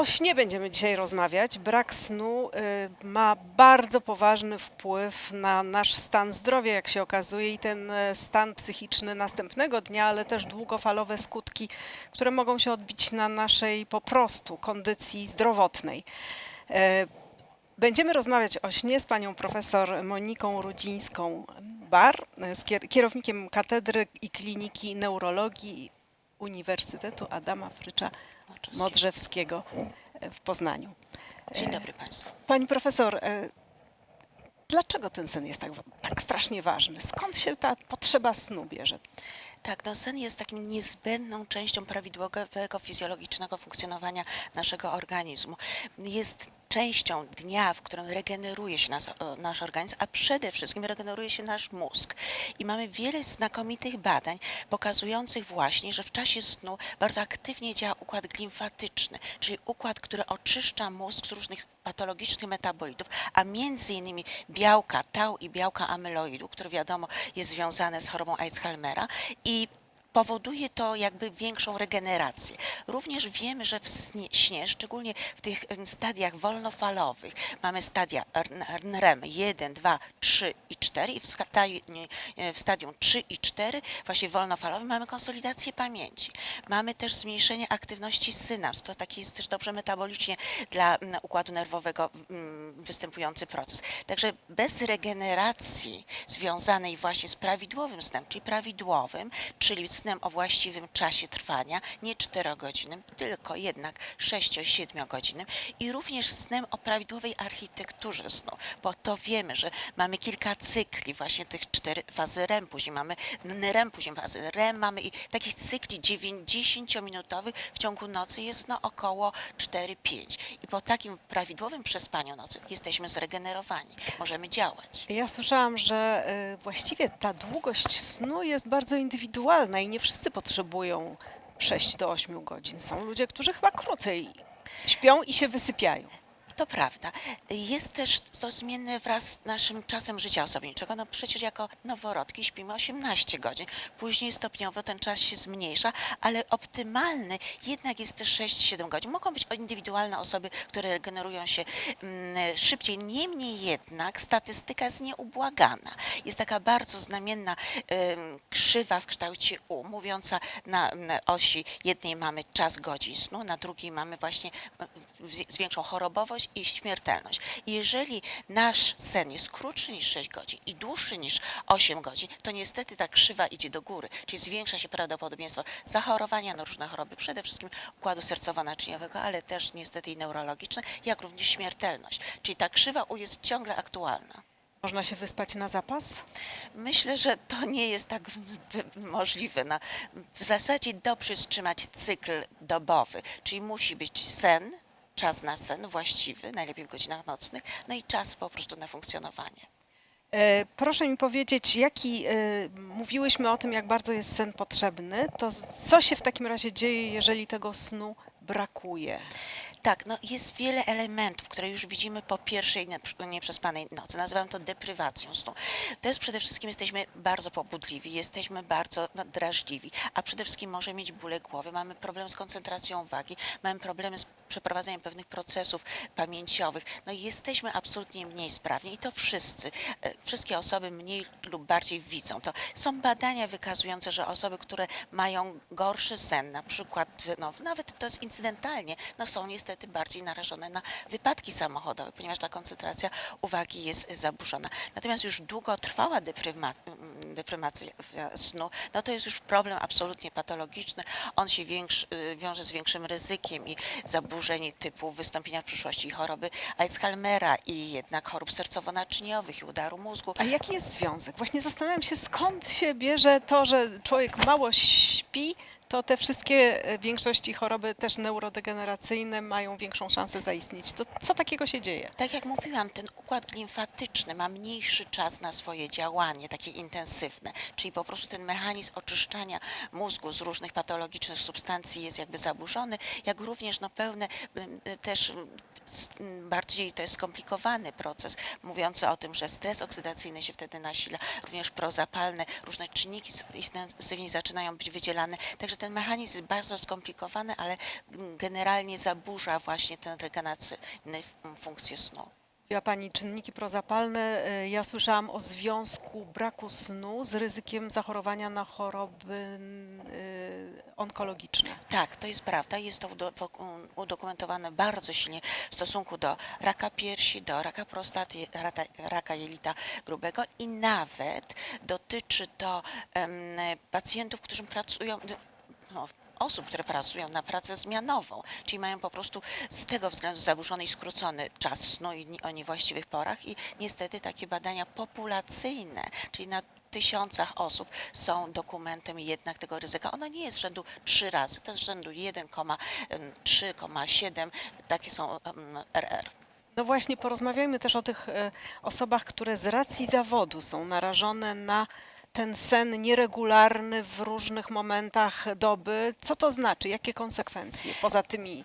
O śnie będziemy dzisiaj rozmawiać. Brak snu y, ma bardzo poważny wpływ na nasz stan zdrowia, jak się okazuje, i ten y, stan psychiczny następnego dnia, ale też długofalowe skutki, które mogą się odbić na naszej po prostu kondycji zdrowotnej. Y, Będziemy rozmawiać o śnie z panią profesor Moniką Rudzińską-Bar, kier- kierownikiem Katedry i Kliniki Neurologii Uniwersytetu Adama Frycza Modrzewskiego w Poznaniu. Dzień dobry Państwu. Pani profesor, e, dlaczego ten sen jest tak, tak strasznie ważny? Skąd się ta potrzeba snu bierze? Tak, no sen jest takim niezbędną częścią prawidłowego fizjologicznego funkcjonowania naszego organizmu. Jest częścią dnia, w którym regeneruje się nas, o, nasz organizm, a przede wszystkim regeneruje się nasz mózg. I mamy wiele znakomitych badań pokazujących właśnie, że w czasie snu bardzo aktywnie działa układ glimfatyczny, czyli układ, który oczyszcza mózg z różnych patologicznych metabolitów, a między innymi białka tau i białka amyloidu, które wiadomo jest związane z chorobą Alzheimera i powoduje to jakby większą regenerację. Również wiemy, że w śnie, szczególnie w tych stadiach wolnofalowych, mamy stadia REM 1, 2, 3 i 4 i w, w stadium 3 i 4 właśnie wolnofalowym mamy konsolidację pamięci. Mamy też zmniejszenie aktywności synaps. To taki jest też dobrze metabolicznie dla układu nerwowego występujący proces. Także bez regeneracji związanej właśnie z prawidłowym snem, czyli prawidłowym, czyli snem o właściwym czasie trwania, nie 4-godzinnym, tylko jednak 6-7 godzinnym i również snem o prawidłowej architekturze snu, bo to wiemy, że mamy kilka cykli właśnie tych cztery fazy REM, później mamy NREM, później fazy REM, mamy i takich cykli 90-minutowych w ciągu nocy jest no około 4-5 i po takim prawidłowym przespaniu nocy jesteśmy zregenerowani, możemy działać. Ja słyszałam, że e, właściwie ta długość snu jest bardzo indywidualna i nie wszyscy potrzebują 6 do 8 godzin. Są ludzie, którzy chyba krócej śpią i się wysypiają. To prawda. Jest też to zmienne wraz z naszym czasem życia osobniczego. No przecież jako noworodki śpimy 18 godzin. Później stopniowo ten czas się zmniejsza, ale optymalny jednak jest też 6-7 godzin. Mogą być indywidualne osoby, które regenerują się mm, szybciej. Niemniej jednak statystyka jest nieubłagana. Jest taka bardzo znamienna krzywa w kształcie U, mówiąca na, na osi jednej mamy czas godzin snu, na drugiej mamy właśnie zwiększą chorobowość i śmiertelność. I jeżeli nasz sen jest krótszy niż 6 godzin i dłuższy niż 8 godzin, to niestety ta krzywa idzie do góry, czyli zwiększa się prawdopodobieństwo zachorowania na różne choroby, przede wszystkim układu sercowo-naczyniowego, ale też niestety i neurologiczne, jak również śmiertelność. Czyli ta krzywa U jest ciągle aktualna. Można się wyspać na zapas? Myślę, że to nie jest tak możliwe. Na, w zasadzie dobrze trzymać cykl dobowy, czyli musi być sen, czas na sen właściwy, najlepiej w godzinach nocnych, no i czas po prostu na funkcjonowanie. E, Proszę mi powiedzieć, jaki, e, mówiłyśmy o tym, jak bardzo jest sen potrzebny, to co się w takim razie dzieje, jeżeli tego snu brakuje? Tak, no jest wiele elementów, które już widzimy po pierwszej nie- nieprzespanej nocy. Nazywam to deprywacją snu. To jest przede wszystkim jesteśmy bardzo pobudliwi, jesteśmy bardzo no, drażliwi, a przede wszystkim może mieć bóle głowy, mamy problem z koncentracją uwagi, mamy problemy z przeprowadzaniem pewnych procesów pamięciowych. No jesteśmy absolutnie mniej sprawni i to wszyscy, e, wszystkie osoby mniej lub bardziej widzą. To są badania wykazujące, że osoby, które mają gorszy sen, na przykład, no, nawet to jest incydentalnie, no są niestety bardziej narażone na wypadki samochodowe, ponieważ ta koncentracja uwagi jest zaburzona. Natomiast już długotrwała depryma, mm, deprymacja snu, no to jest już problem absolutnie patologiczny. On się większy, wiąże z większym ryzykiem i zaburzeń typu wystąpienia w przyszłości choroby Alzheimera i jednak chorób sercowo-naczyniowych i udaru mózgu. A jaki jest związek? Właśnie zastanawiam się, skąd się bierze to, że człowiek mało śpi, to te wszystkie e, większości choroby też neurodegeneracyjne mają większą szansę zaistnieć. To co takiego się dzieje? Tak jak mówiłam, ten układ limfatyczny ma mniejszy czas na swoje działanie, takie intensywne, czyli po prostu ten mechanizm oczyszczania mózgu z różnych patologicznych substancji jest jakby zaburzony, jak również no, pełne też bardziej to jest skomplikowany proces, mówiący o tym, że stres oksydacyjny się wtedy nasila, również prozapalne, różne czynniki intensywnie zaczynają być wydzielane, także ten mechanizm jest bardzo skomplikowany, ale generalnie zaburza właśnie ten regeneracyjny f- funkcję snu. Ja pani czynniki prozapalne, y, ja słyszałam o związku braku snu z ryzykiem zachorowania na choroby y, onkologiczne. Tak, to jest prawda. Jest to udo- udokumentowane bardzo silnie w stosunku do raka piersi, do raka prostaty, raka, jelita grubego i nawet dotyczy to pacjentów, którzy pracują, no, osób, które pracują na pracę zmianową, czyli mają po prostu z tego względu zaburzony i skrócony czas snu i o niewłaściwych porach i niestety takie badania populacyjne, czyli na tysiącach osób są dokumentem jednak tego ryzyka. Ono nie jest rzędu 3 razy, to jest rzędu 1,3,7, takie są RR. No właśnie, porozmawiajmy też o tych e, osobach, które z racji zawodu są narażone na ten sen nieregularny w różnych momentach doby. Co to znaczy? Jakie konsekwencje poza tymi?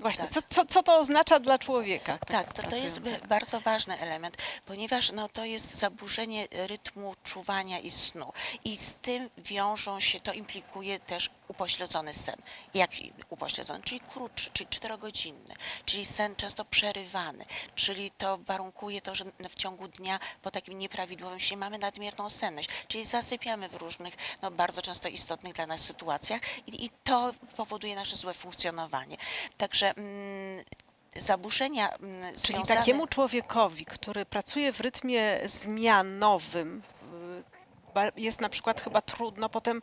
Właśnie, Tak. co, co, co to oznacza dla człowieka? Tak, to, to jest bardzo ważny element, ponieważ no, to jest zaburzenie rytmu czuwania i snu. I z tym wiążą się, to implikuje też upośledzony sen. Jaki upośledzony? Czyli krótszy, czyli czterogodzinny, czyli sen często przerywany, czyli to warunkuje to, że w ciągu dnia po takim nieprawidłowym śnie mamy nadmierną senność, czyli zasypiamy w różnych, no bardzo często istotnych dla nas sytuacjach i, i to powoduje nasze złe funkcjonowanie. Także mm, zaburzenia mm, Czyli związane... takiemu człowiekowi, który pracuje w rytmie zmianowym, y, jest na przykład chyba trudno potem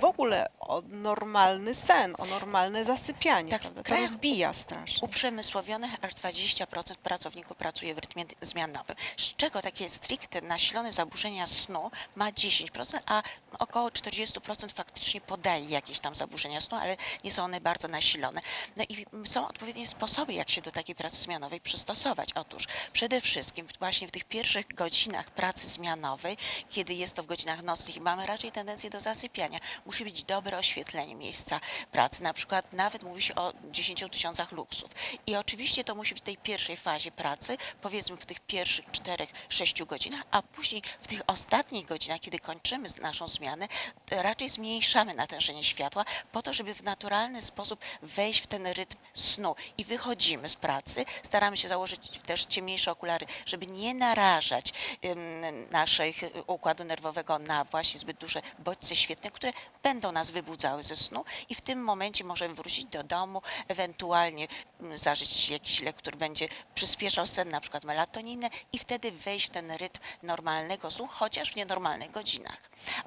w ogóle o normalny sen, o normalne zasypianie. Tak, prawda? To rozbija strasznie. uprzemysłowionych aż 20% pracowników pracuje w rytmie zmianowym, z czego takie stricte nasilone zaburzenia snu ma 10%, a około 40% faktycznie podaje jakieś tam zaburzenia snu, ale nie są one bardzo nasilone. No i są odpowiednie sposoby, jak się do takiej pracy zmianowej przystosować. Otóż przede wszystkim właśnie w tych pierwszych godzinach pracy zmianowej, kiedy jest to w godzinach nocnych i mamy raczej tendencję do zasypiania, musi być dobre oświetlenie miejsca pracy. Na przykład nawet mówi się o 10 tysiącach luksów. I oczywiście to musi być w tej pierwszej fazie pracy, powiedzmy w tych pierwszych 4-6 godzinach, a później w tych ostatnich godzinach, kiedy kończymy naszą zmianę, raczej zmniejszamy natężenie światła po to, żeby w naturalny sposób wejść w ten rytm snu. I wychodzimy z pracy, staramy się założyć też ciemniejsze okulary, żeby nie narażać ym, naszych układu nerwowego na właśnie zbyt duże bodźce świetne, które będą nas wybudzały ze snu i w tym momencie możemy wrócić do domu, ewentualnie mm, zażyć jakiś lek, który będzie przyspieszał sen, na przykład melatoninę i wtedy wejść w ten rytm normalnego snu, chociaż w nienormalnych godzinach.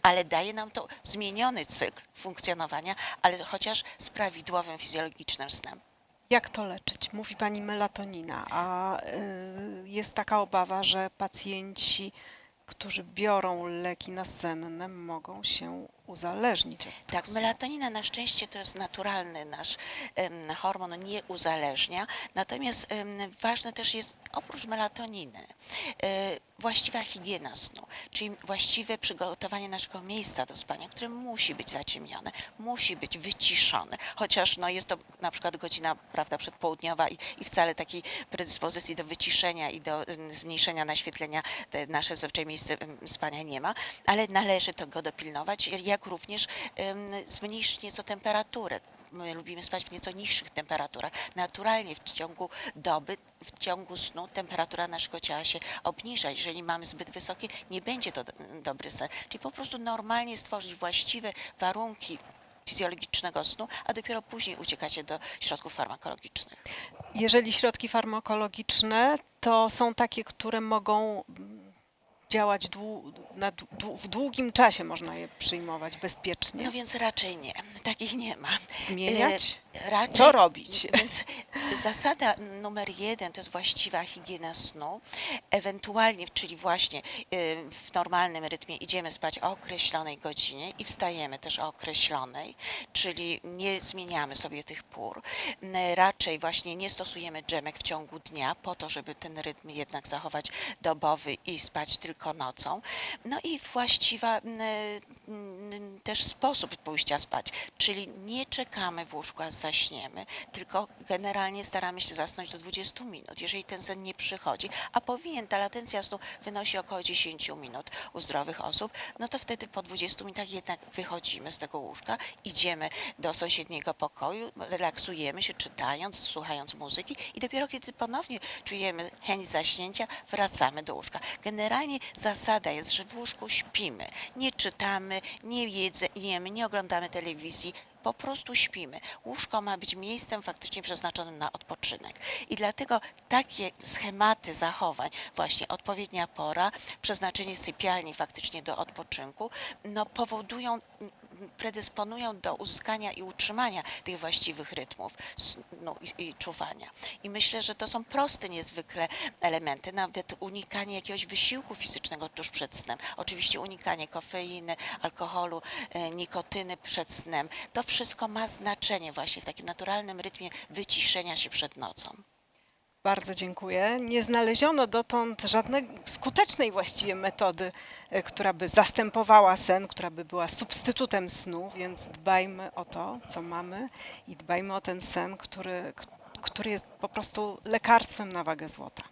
Ale daje nam to zmieniony cykl funkcjonowania, ale chociaż z prawidłowym fizjologicznym snem. Jak to leczyć? Mówi pani melatonina, a y, jest taka obawa, że pacjenci, którzy biorą leki nasenne, mogą się uzależnić Tak, melatonina na szczęście to jest naturalny nasz em, hormon, on nie uzależnia. Natomiast em, ważne też jest oprócz melatoniny e, właściwa higiena snu, czyli właściwe przygotowanie naszego miejsca do spania, które musi być zaciemnione, musi być wyciszone, chociaż no, jest to na przykład godzina prawda, przedpołudniowa i, i wcale takiej predyspozycji do wyciszenia i do zmniejszenia naświetlenia te nasze zazwyczaj miejsce spania nie ma, ale należy tego dopilnować, jak również zmniejszyć nieco temperaturę. My lubimy spać w nieco niższych temperaturach. Naturalnie w ciągu doby, w ciągu snu temperatura naszego ciała się obniża. Jeżeli mamy zbyt wysokie, nie będzie to do- dobry sen. Czyli po prostu normalnie stworzyć właściwe warunki fizjologicznego snu, a dopiero później uciekacie do środków farmakologicznych. Jeżeli środki farmakologiczne, to są takie, które mogą działać dłu- dłu- w długim czasie, można je przyjmować bezpiecznie. No więc raczej nie. Takich nie ma. Zmieniać? E, Raczej, Co robić? Więc zasada numer jeden to jest właściwa higiena snu. Ewentualnie, czyli właśnie e, w normalnym rytmie idziemy spać o określonej godzinie i wstajemy też o określonej, czyli nie zmieniamy sobie tych pór. Raczej właśnie nie stosujemy dżemek w ciągu dnia po to, żeby ten rytm jednak zachować dobowy i spać tylko nocą. No i właściwa też sposób pójścia spać, czyli nie czekamy w łóżku, aż zaśniemy, tylko generalnie staramy się zasnąć do 20 minut, jeżeli ten sen nie przychodzi, a powinien, ta latencja snu wynosi około 10 minut u zdrowych osób, no to wtedy po 20 minutach jednak wychodzimy z tego łóżka, idziemy do sąsiedniego pokoju, relaksujemy się czytając, słuchając muzyki i dopiero kiedy ponownie czujemy chęć zaśnięcia, wracamy do łóżka. Generalnie zasada jest, że w łóżku śpimy, nie czytamy, nie jemy, nie oglądamy telewizji, po prostu śpimy. Łóżko ma być miejscem faktycznie przeznaczonym na odpoczynek. I dlatego takie schematy zachowań, właśnie odpowiednia pora, przeznaczenie sypialni faktycznie do odpoczynku, no powodują predysponują do uzyskania i utrzymania tych właściwych rytmów snu i, i czuwania. I myślę, że to są proste niezwykle elementy, nawet unikanie jakiegoś wysiłku fizycznego tuż przed snem. Oczywiście unikanie kofeiny, alkoholu, e, nikotyny przed snem. To wszystko ma znaczenie właśnie w takim naturalnym rytmie wyciszenia się przed nocą. Bardzo dziękuję. Nie znaleziono dotąd żadnej skutecznej właściwie metody, e, która by zastępowała sen, która by była substytutem snu, więc dbajmy o to, co mamy i dbajmy o ten sen, który, który jest po prostu lekarstwem na wagę złota.